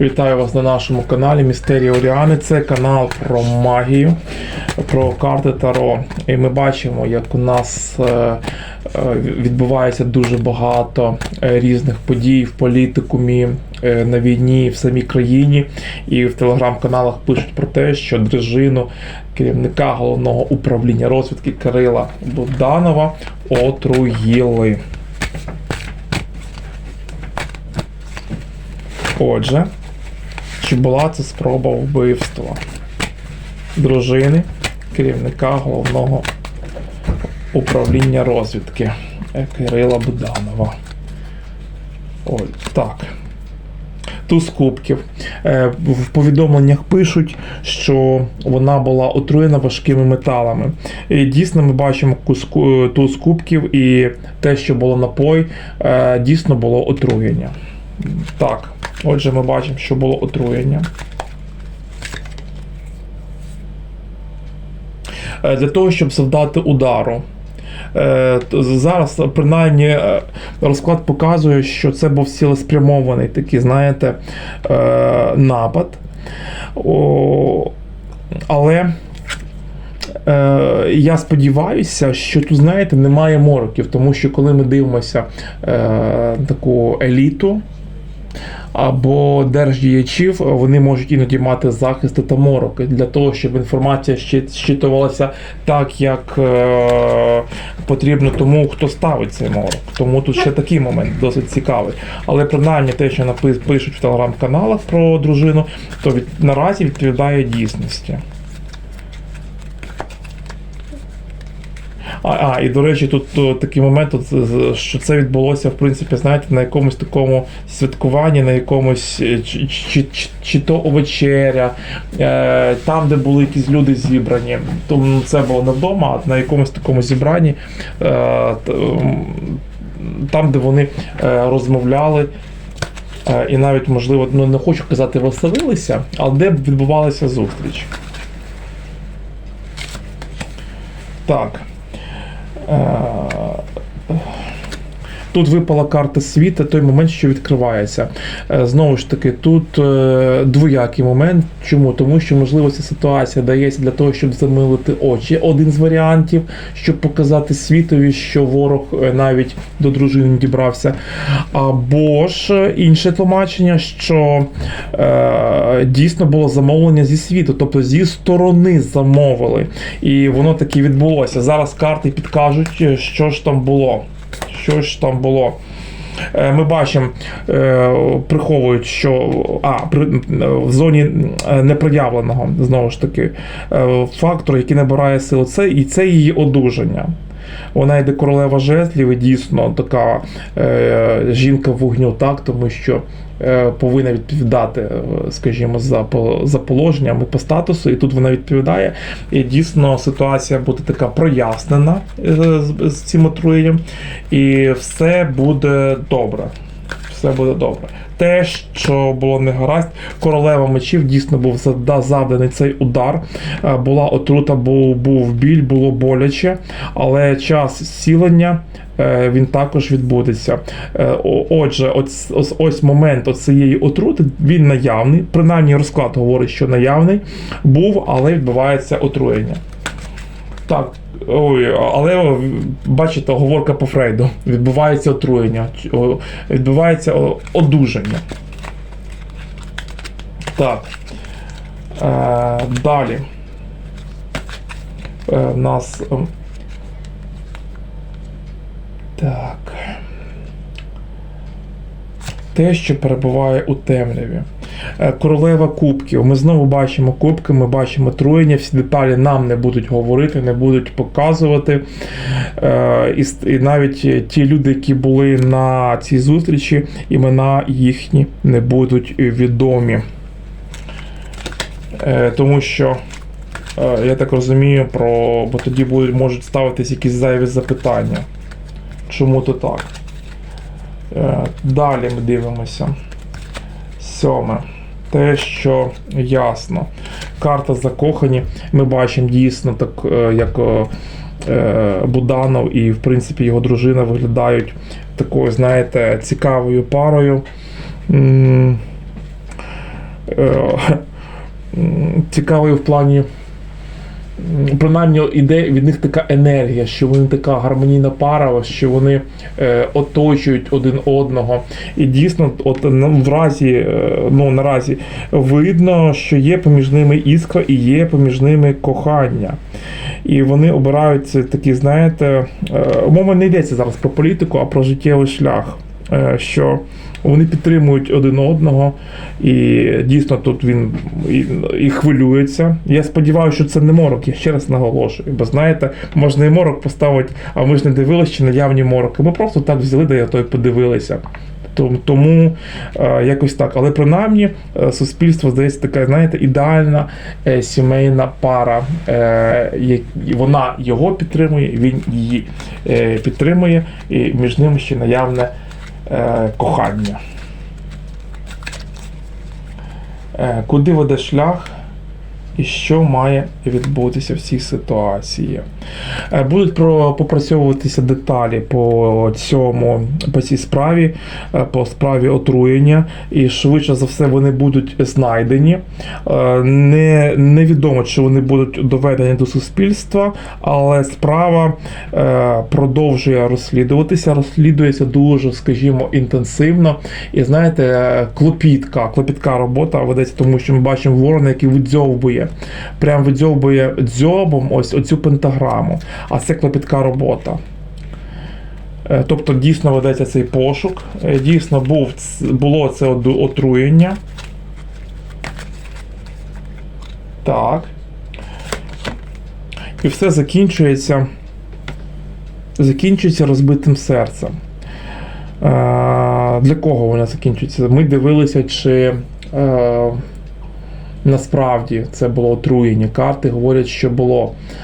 Вітаю вас на нашому каналі Містерія Оріани. Це канал про магію, про карти Таро. І ми бачимо, як у нас е, е, відбувається дуже багато е, різних подій в політикумі, на війні, в самій країні. І в телеграм-каналах пишуть про те, що дружину керівника головного управління розвідки Кирила Буданова отруїли. Отже, чи була це спроба вбивства дружини керівника головного управління розвідки е, Кирила Буданова? Ой, так. Туз кубків. Е, В повідомленнях пишуть, що вона була отруєна важкими металами. І дійсно ми бачимо куску- туз кубків і те, що було напой, е, дійсно було отруєння. Так, отже, ми бачимо, що було отруєння. Е, Для того, щоб завдати удару. Е, Зараз, принаймні, е, розклад показує, що це був цілеспрямований такий, знаєте, напад. Але я сподіваюся, що тут, знаєте, немає мороків, тому що коли ми дивимося таку еліту або держдіячів, вони можуть іноді мати захисти та мороки для того, щоб інформація щитувалася так, як е, потрібно тому, хто ставить цей морок. Тому тут ще такий момент досить цікавий. Але принаймні те, що пишуть в телеграм-каналах про дружину, то від, наразі відповідає дійсності. А, а, і до речі, тут о, такий момент, що це відбулося, в принципі, знаєте, на якомусь такому святкуванні, на якомусь е, чи, чи, чи, чи то вечеря, е, там, де були якісь люди зібрані. Тому це було не вдома, а на якомусь такому зібранні, е, там, де вони е, розмовляли. е, І навіть, можливо, ну не хочу казати, веселилися, але де б відбувалася зустріч. Так. Е, Тут випала карта світа, той момент, що відкривається. Е, Знову ж таки, тут е, двоякий момент. Чому? Тому що, можливо, ця ситуація дається для того, щоб замилити очі. Один з варіантів, щоб показати світові, що ворог е, навіть до дружини дібрався. Або ж інше тлумачення, що е, дійсно було замовлення зі світу, тобто зі сторони замовили. І воно таки відбулося. Зараз карти підкажуть, що ж там було. Що ж там було? Е, Ми бачимо, е, приховують, що а, при, в зоні е, непроявленого, знову ж таки, фактор, який набирає силу, це і це її одужання. Вона йде королева жезлів і дійсно така е, жінка вогню, так, тому що е, повинна відповідати, е, скажімо, за, за положенням і по статусу, і тут вона відповідає. І дійсно ситуація буде така прояснена е, з, з цим отруєнням, і все буде добре. Все буде добре. Те, що було не гаразд, королева мечів дійсно був завданий цей удар. Е, Була отрута, був, був біль, було боляче, але час зцілення е, він також відбудеться. Е, Отже, ось, ось, ось момент цієї отрути він наявний. Принаймні розклад говорить, що наявний був, але відбувається отруєння. Так, ой, але бачите, оговорка по Фрейду. Відбувається отруєння, відбувається одужання. Так. Е, далі. Е, в нас. Так. Те, що перебуває у темряві. Е, Королева кубків. Ми знову бачимо кубки, ми бачимо труєння, всі деталі нам не будуть говорити, не будуть показувати. Е, І, навіть ті люди, які були на цій зустрічі, імена їхні не будуть відомі. Е, Тому що, е, я так розумію, про, бо тоді будуть, можуть ставитись якісь зайві запитання. Чому то так? Е, Далі ми дивимося. Сьоме. Те, що ясно. Карта закохані. Ми бачимо дійсно, так е, як е, е, Буданов і, в принципі, його дружина виглядають такою, знаєте, цікавою парою. Цікавий в плані. Принаймні іде від них така енергія, що вони така гармонійна пара, що вони е, оточують один одного. І дійсно, от в разі, е, ну наразі видно, що є поміж ними іскра і є поміж ними кохання. І вони обирають такі, знаєте, е, мова не йдеться зараз про політику, а про життєвий шлях. Е, Що вони підтримують один одного, і дійсно тут він і, і хвилюється. Я сподіваюся, що це не морок, я ще раз наголошую. Бо знаєте, можна і морок поставити, а ми ж не дивилися чи наявні мороки. Ми просто так взяли, да я то й подивилися. Тому, е, якось так. Але принаймні е, суспільство здається така, знаєте, ідеальна е, сімейна пара. Вона його підтримує, він її підтримує, і між ними ще наявне е, кохання. Е, куди веде шлях? І що має відбутися в цій ситуації? Е, Будуть про, попрацьовуватися деталі по цьому по цій справі, е, по справі отруєння, і швидше за все вони будуть знайдені. Е, Не, невідомо, чи вони будуть доведені до суспільства, але справа продовжує розслідуватися, розслідується дуже, скажімо, інтенсивно. І знаєте, клопітка, клопітка робота ведеться, тому що ми бачимо ворона, який прям видзьовує дзьобом ось оцю пентаграму. А це клопітка робота. Е, Тобто дійсно ведеться цей пошук, е, дійсно був, було це отруєння. Так. І все закінчується. Закінчується розбитим серцем. Е, для кого вона закінчується? Ми дивилися, чи насправді це було отруєння. Карти говорять, що було.